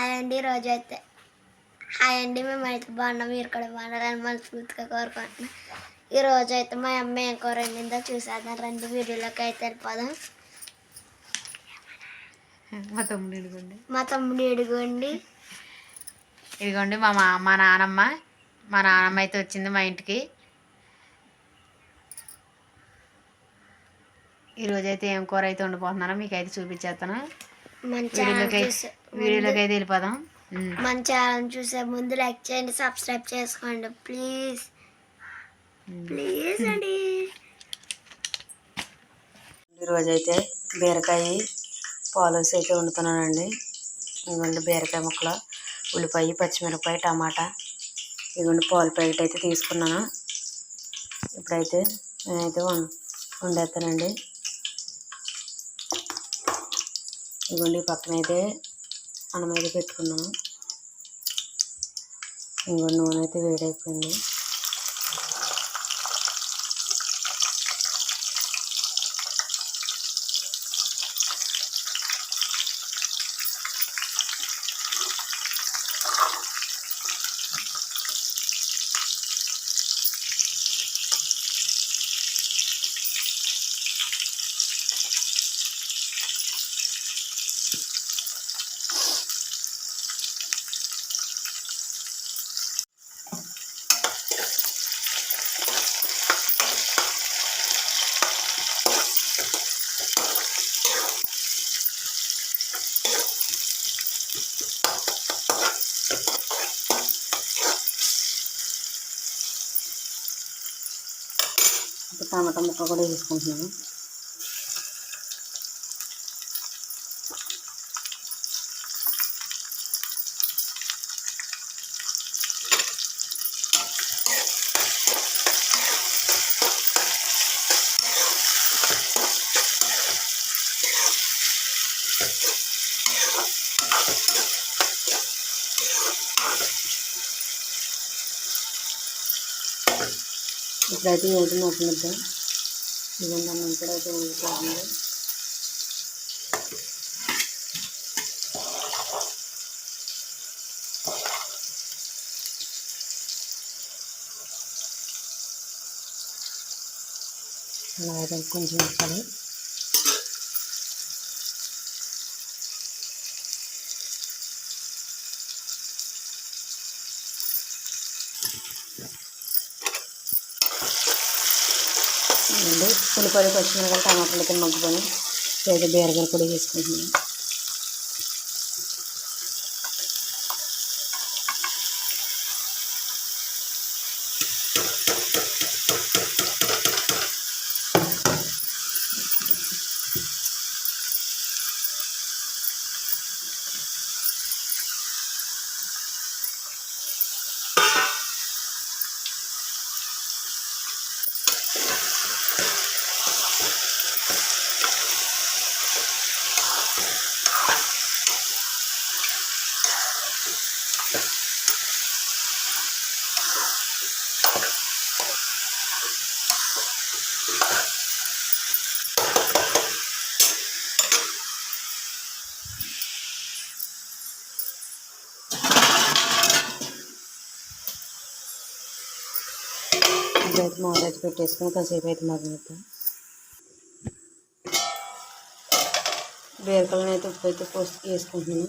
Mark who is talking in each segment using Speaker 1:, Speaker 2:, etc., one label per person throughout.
Speaker 1: Hi అండి రోజు అయితే హాయ్ అండి మేము అయితే బాగున్నాం. మీరు కూడా బాగున్నారని మనస్ఫూర్తిగా కోరుకుంటున్నాం. ఈ రోజు అయితే మా అమ్మ ఏం కూర వండిందో చూసేద్దాం. రెండు వీడియోలోకి అయితే వెళ్ళిపోదాం.
Speaker 2: మా తమ్ముడు ఇదిగోండి.
Speaker 1: మా తమ్ముడు ఇడుగుండి
Speaker 2: ఇదిగోండి మా మా మా నానమ్మ. మా నానమ్మ అయితే వచ్చింది మా ఇంటికి. ఈరోజు అయితే ఏం కూర అయితే వండిపోతున్నానో మీకు అయితే చూపించేస్తాను
Speaker 1: ఛానల్
Speaker 2: వీడియోలోకి అయితే వెళ్ళిపోదాం.
Speaker 1: మన ఛానల్ చూసే ముందు లైక్ చేయండి సబ్స్క్రైబ్ చేసుకోండి. ప్లీజ్. ప్లీజ్ అండి.
Speaker 2: ఈరోజు అయితే బీరకాయ పాలస్ అయితే వండుతున్నానండి. ఇదిగోండి బీరకాయ ముక్కలు ఉల్లిపాయ పచ్చిమిరపకాయ టమాటా. ఇదిగోండి పాల ప్యాకెట్ అయితే తీసుకున్నాను. ఇప్పుడైతే నేనైతే వం వండేస్తానండి. ఇదిగోండి ఈ పక్కన అయితే అన్నం అయితే నూనె అయితే వేడైపోయింది. టమాటా ముక్క కూడా వేసుకుంటున్నాను. ఇప్పుడైతే ఏది నొప్పునిద్దాం ఇదండి అన్నం కూడా అయితే ఉడికిపోతుంది అలా అయితే కొంచెం వేసుకోవాలి అండి ఉల్లిపాయలు పచ్చిమిరకాయలు టమాటాలు అయితే మగ్గుకొని లేదా బీరకాయలు పొడి వేసుకుంటున్నాను అయితే మూత అయితే పెట్టేసుకొని కాసేపు అయితే మగ్గుతాం బీరకాయలను అయితే ఉప్పు అయితే పోసి వేసుకుంటున్నాను.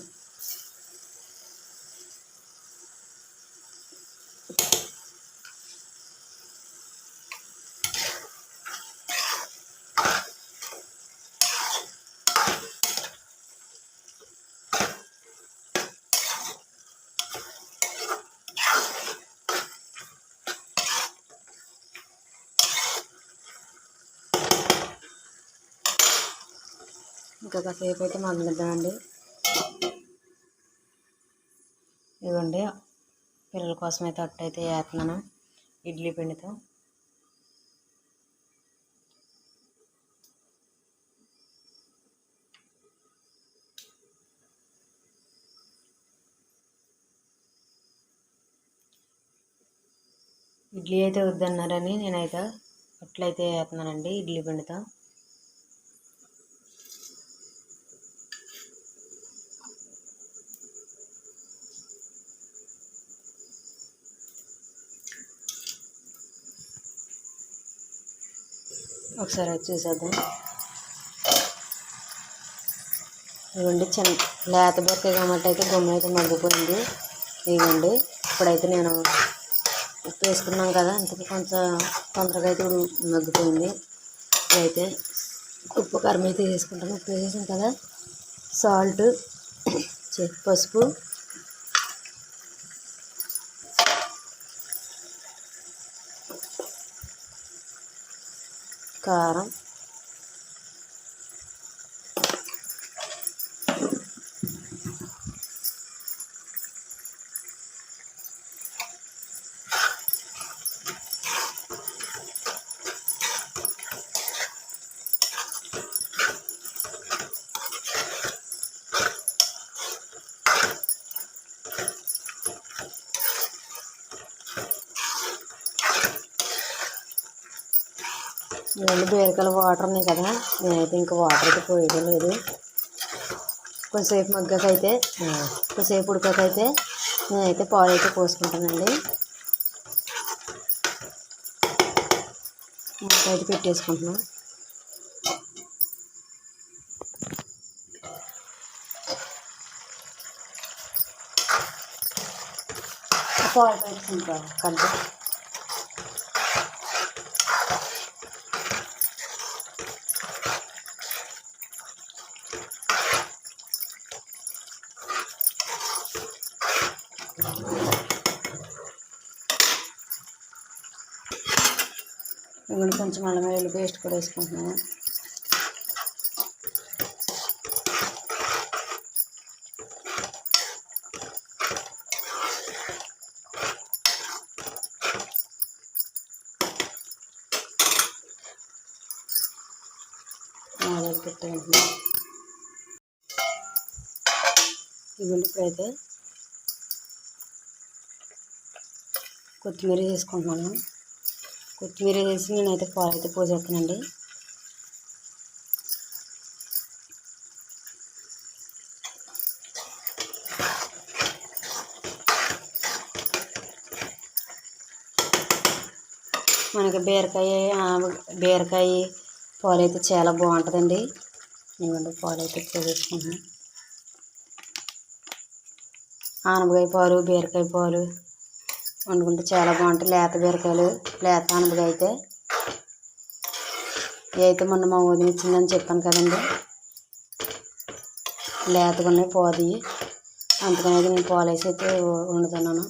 Speaker 2: ఇంకా కాసేపు అయితే మగ్గిద్దామండి ఇదిగోండి పిల్లల కోసం అయితే అట్టు అయితే వేస్తున్నాను ఇడ్లీ పిండితో. ఇడ్లీ అయితే వద్దన్నారని నేనైతే అట్లయితే వేస్తున్నానండి ఇడ్లీ పిండితో. ఒకసారి అది చూసేద్దాం. ఇవ్వండి చిన్న లేత బొరకాయ కాబట్టి అయితే గుమ్మ అయితే మగ్గిపోయింది. ఇవ్వండి ఇప్పుడైతే నేను ఉప్పు వేసుకున్నాం కదా అందుకే కొంచెం తొందరగా అయితే ఇప్పుడు మగ్గిపోయింది. ఇప్పుడైతే ఉప్పు కారం అయితే వేసుకుంటాను. ఉప్పు వేసేసాం కదా సాల్ట్ పసుపు కారం ఇవన్నీ బీరకాయలు వాటర్ ఉన్నాయి కదా. నేనైతే ఇంకా వాటర్ అయితే పోయడం లేదు. కొంచెంసేపు మగ్గాకైతే ఆ, కొంచెంసేపు ఉడకాకైతే నేనైతే పాలు అయితే పోసుకుంటానండి. మూత అయితే పెట్టేసుకుంటున్నాను పాలు పెట్టుకుంటా కంటే ఇవన్నీ కొంచెం అల్లం వెల్లుల్లి పేస్ట్ కూడా వేసుకుంటున్నాను. మొదలు పెట్టాను ఇవన్నీ ఇప్పుడైతే కొత్తిమీర వేసుకుంటున్నాను. కొత్తిమీర వేసి నేనైతే పాలు అయితే పోసేస్తానండి. మనకి బీరకాయ బీరకాయ పాలు అయితే చాలా బాగుంటుందండి. ఇవ్వండి పాలు అయితే పోసేసుకుంటున్నాను. ఆనపకాయ పాలు బీరకాయ పాలు. వండుకుంటే చాలా బాగుంటాయి. లేత బీరకాయలు లేత ఆనపకాయ అయితే ఇవి అయితే మొన్న మా వదిన ఇచ్చిందని చెప్పాను కదండి. లేతగా ఉన్నాయి పోది అందుకని అయితే నేను పాలు అయితే వండుతున్నాను.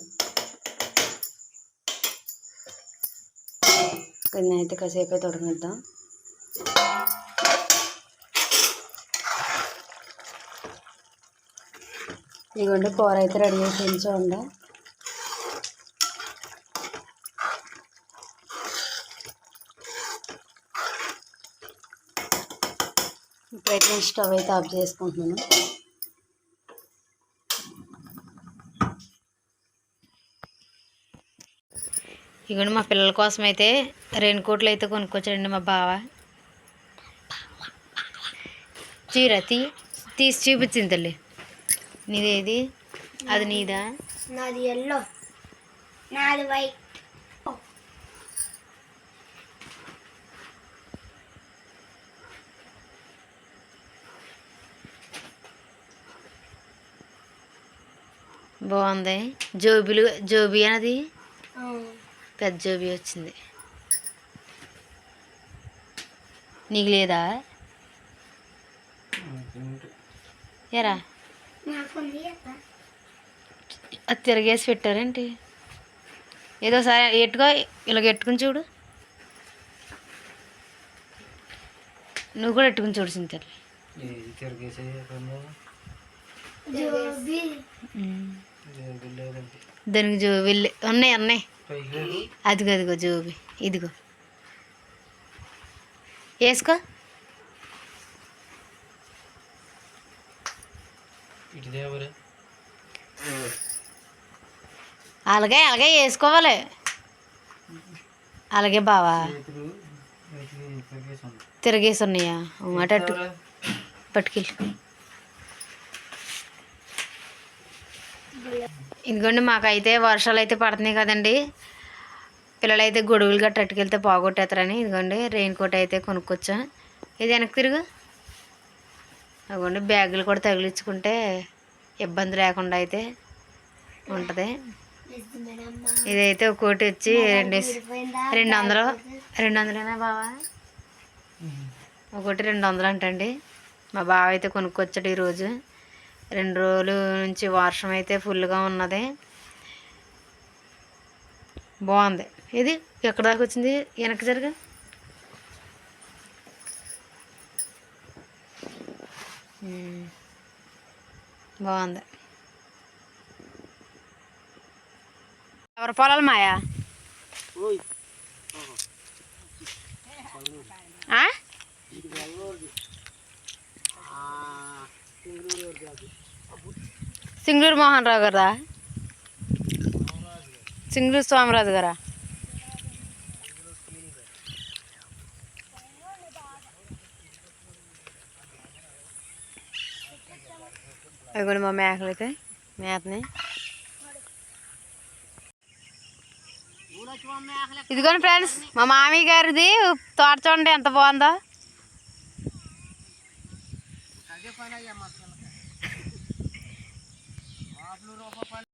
Speaker 2: దీన్ని అయితే కాసేపు అయితే ఉడకనిద్దాం. ఇదిగోండి కూర అయితే రెడీ చేసి చూడండి. నేను స్టవ్ అయితే ఆఫ్ చేసుకుంటున్నాను.
Speaker 3: ఇగోండి మా పిల్లల కోసం అయితే రెయిన్ కోట్లు అయితే కొనుక్కొచ్చాడండి మా బావ. చీర తీ తీసి చూపించింది తల్లి. నీదేది? అది నీదా?
Speaker 1: నాది ఎల్లో నాది వైట్
Speaker 3: బాగుంది. జోబిలు జోబి అనేది పెద్ద జోబి వచ్చింది. నీకు లేదా? ఎరా? అది తిరిగేసి పెట్టారేంటి? ఏదో సరే ఎట్టుకో ఇలాగ ఎట్టుకుని చూడు. నువ్వు కూడా ఎట్టుకుని చూడు సింతలు
Speaker 1: జోబీ.
Speaker 3: దానికి జో వెళ్ళి ఉన్నాయి ఉన్నాయి అదిగో అదిగో జోబి ఇదిగో. వేసుకో. అలాగే అలాగే వేసుకోవాలి. అలాగే బావా. తిరిగేసి ఉన్నాయా? అటు అటు పట్టుకెళ్ళి. ఇదిగోండి మాకైతే వర్షాలు అయితే పడుతున్నాయి కదండి. పిల్లలు అయితే గొడుగులు గట్ట అట్టుకెళ్తే పోగొట్టేస్తారని ఇదిగోండి రెయిన్ కోట్ అయితే కొనుక్కొచ్చా. ఇది వెనక్కి తిరుగు. అదిగోండి బ్యాగులు కూడా తగిలించుకుంటే ఇబ్బంది లేకుండా అయితే ఉంటుంది. ఇదైతే ఒక్కోటి వచ్చి రెండు? రెండు వందలు రెండు వందలేనా బావా? ఒకటి రెండు వందలు అంటండి మా బావ అయితే కొనుక్కొచ్చాడు ఈరోజు. రెండు రోజుల నుంచి వర్షం అయితే ఫుల్గా ఉన్నది. బాగుంది. ఇది ఎక్కడ దాకా వచ్చింది? వెనక్కి జరగ. బాగుంది. ఎవరి పొలాలు మాయా? ఆ? సింగూరు మోహన్ రావు గారా సింగూరు స్వామిరాజు గారా? ఇదిగోండి మా మేకలు అయితే మేతని. ఇదిగోండి ఫ్రెండ్స్ మా మామయ్య గారిది తోట చూడండి ఎంత బాగుందో. పని అయ్యా మా పిల్లకి మాటలు రూపాయి